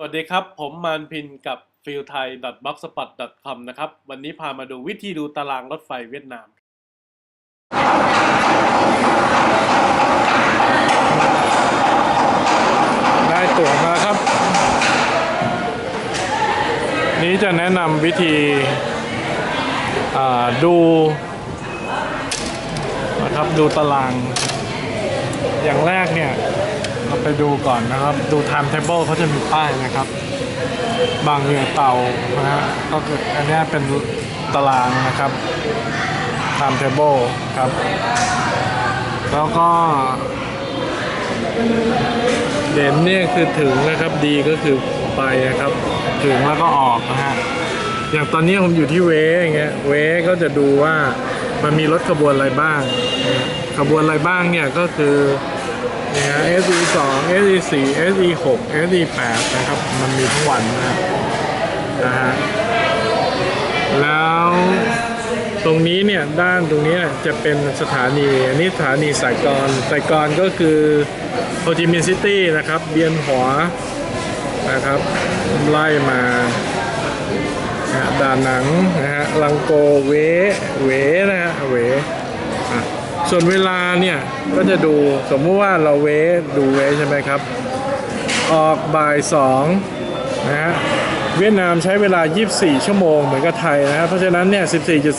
สวัสดีครับ ผมมานพินกับ f i l t h a i b l o g s p o t c o m นะครับ วันนี้พามาดูวิธีดูตารางรถไฟเวียดนาม ได้ตั๋วมาแล้วครับ นี้จะแนะนำวิธีดูนะครับดูตาราง อย่างแรกเนี่ย เราไปดูก่อนนะครับ ดู time table เขาจะมีป้ายนะครับ บางเรือเตานะฮะก็คืออันนี้เป็นตารางนะครับ time table ครับ แล้วก็เด่นเนี่ยคือถึงนะครับดีก็คือไปนะครับ ถึงแล้วก็ออกนะฮะอย่างตอนนี้ผมอยู่ที่เวอย่างเงี้ยเวก็จะดูว่ามันมีรถขบวนอะไรบ้าง ขบวนอะไรบ้างเนี่ยก็คือ เนี่ย SE 2 SE 4 SE 6 SE 8นะครับ มันมีทั้งวันนะนะฮะแล้วตรงนี้เนี่ยด้านตรงนี้จะเป็นสถานีอันนี้สถานีสายกรสายกรก็คือโฮจิมินห์ซิตี้นะครับเบียนหัวนะครับไล่มาฮะด่านหนังนะฮะลังโกเวเวนะฮะเว ส่วนเวลาเนี่ยก็จะดูสมมุติว่าเราเวดูเวใช่ไหมครับ ออกบ่ายสองนะฮะเวียดนามใช้เวลา 24 ชั่วโมงเหมือนกับไทยนะครับเพราะฉะนั้นเนี่ย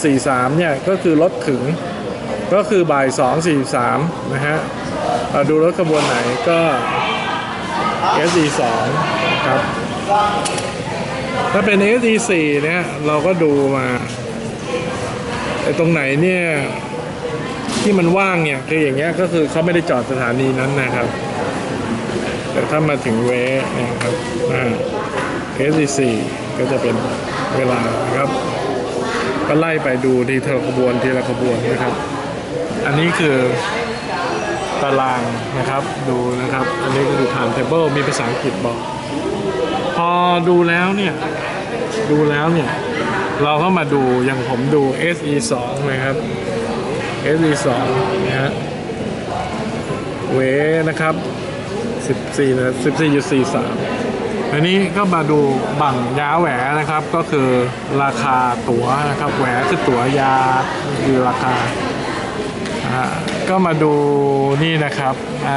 14.43 เนี่ยก็คือรถถึงก็คือบ่าย 2.43 นะฮะเราดูรถขบวนไหนก็ SE 2 ครับถ้าเป็น SE 4 เนี่ยเราก็ดูมาไอ้ตรงไหนเนี่ย ที่มันว่างเนี่ยคืออย่างเงี้ยก็คือเขาไม่ได้จอดสถานีนั้นนะครับ แต่ถ้ามาถึงเวนะครับอ่า SC ก็จะเป็นเวลานะครับก็ไล่ไปดูทีเทละขบวนทีละขบวนนะครับ อันนี้คือตารางนะครับดูนะครับ อันนี้ก็คือ time table มีภาษาอังกฤษบอก พอดูแล้วเนี่ย ดูแล้วเนี่ย เราก็มาดูอย่างผมดู SE 2 นะครับ SE 2นะฮะเวนะครับ 14นะ14.43 อันนี้ก็มาดูบังยาแหวนะครับ ก็คือราคาตั๋วนะครับแหวคือตั๋วยาคือราคาก็มาดูนี่นะครับอ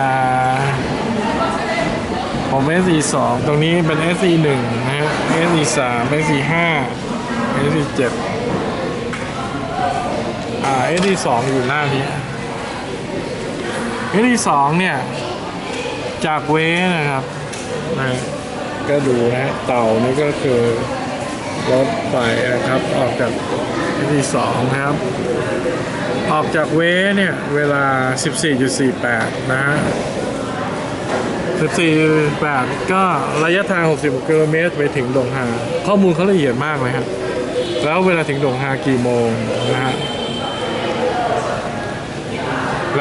ผม SE 2ตรงนี้เป็น SE 1นะฮะ SE 3 SE 5 SE 7 อ่า SE 2อยู่หน้านี้ SE 2เนี่ย จากเวนะครับนะก็ดูนะเต่านี่ก็คือรถไฟนะครับออกจาก SE 2นะครับ ออกจากเวเนี่ย เวลา 14.48 นะฮะ14.8 ก็ระยะทาง 60 กิโลเมตรไปถึงดงฮาข้อมูลเขาละเอียดมากเลยครับแล้วเวลาถึงดงฮากี่โมงนะฮะ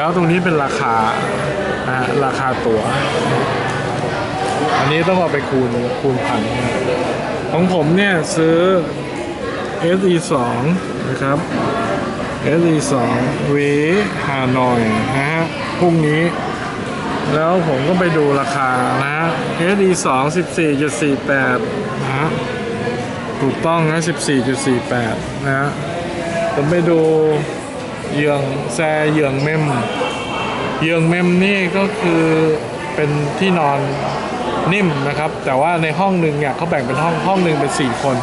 แล้วตรงนี้เป็นราคาราคาตั๋ว อันนี้ต้องเอาไปคูณคูณพัน ของผมเนี่ยซื้อ SE 2นะครับ SE 2เวฮานอยนะฮะพรุ่งนี้ แล้วผมก็ไปดูราคานะ SE 2 14.48นะฮะถูกต้องนะ14.48 นะฮะผมไปดู เยืองแซเยืองเมม เยืองเมมนี่ก็คือเป็นที่นอนนิ่มนะครับ แต่ว่าในห้องหนึ่งเนี่ยเขาแบ่งเป็นห้องห้องหนึ่งเป็นสี่คน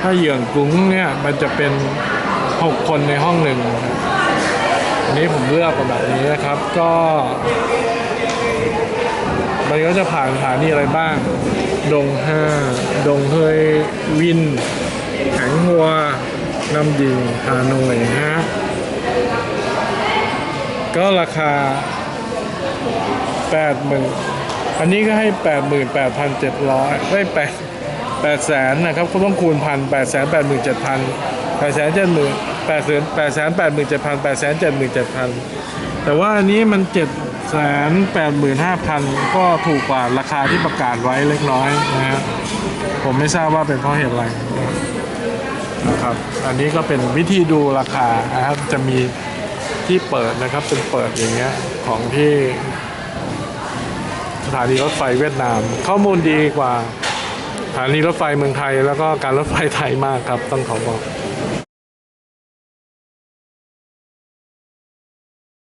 ถ้าเยืองกุ้งเนี่ยมันจะเป็นหกคนในห้องหนึ่งอันนี้ผมเลือกแบบนี้นะครับก็มันก็จะผ่านสถานีอะไรบ้าง ดงห้า ดงเฮยวินแขงหัวน้ำยิงฮานอยนะฮะ ก็ราคาแปดหมื่นอันนี้ก็ให้แปดหมื่นแปดพันเจ็ดร้อยได้แปดแปดแสนนะครับก็ต้องคูณพันแปดแสนแปดหมื่นเจ็ดพันแปดแสนเจ็ดหมื่นแปดแสนแปดแสนแปดหมื่นเจ็ดพันแปดแสนเจ็ดหมื่นเจ็ดพันแต่ว่าอันนี้มันเจ็ดแสนแปดหมื่นห้าพันก็ถูกกว่าราคาที่ประกาศไว้เล็กน้อยนะฮะผมไม่ทราบว่าเป็นเพราะเหตุอะไรนะครับ อันนี้ก็เป็นวิธีดูราคานะครับ จะมี ที่เปิดนะครับเป็นเปิดอย่างเงี้ยของที่สถานีรถไฟเวียดนาม ข้อมูลดีกว่าสถานีรถไฟเมืองไทย แล้วก็การรถไฟไทยมากครับต้องขอบอก